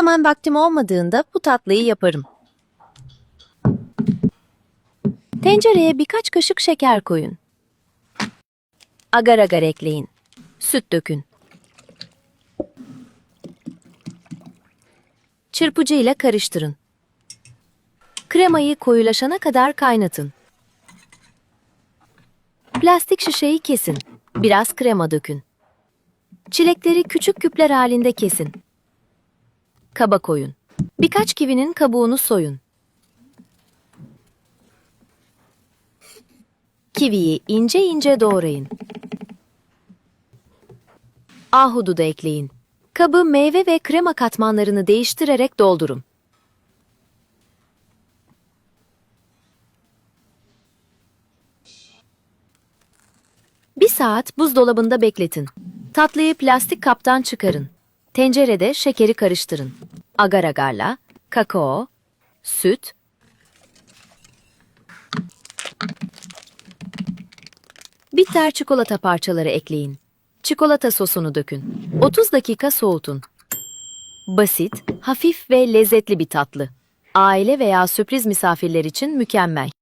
zaman vaktim olmadığında bu tatlıyı yaparım. Tencereye birkaç kaşık şeker koyun. Agar agar ekleyin. Süt dökün. Çırpıcı ile karıştırın. Kremayı koyulaşana kadar kaynatın. Plastik şişeyi kesin. Biraz krema dökün. Çilekleri küçük küpler halinde kesin. Kaba koyun. Birkaç kivinin kabuğunu soyun. Kiviyi ince ince doğrayın. Ahudu da ekleyin. Kabı meyve ve krema katmanlarını değiştirerek doldurun. Bir saat buzdolabında bekletin. Tatlıyı plastik kaptan çıkarın. Tencerede şekeri karıştırın. Agar agarla, kakao, süt, bitter çikolata parçaları ekleyin. Çikolata sosunu dökün. 30 dakika soğutun. Basit, hafif ve lezzetli bir tatlı. Aile veya sürpriz misafirler için mükemmel.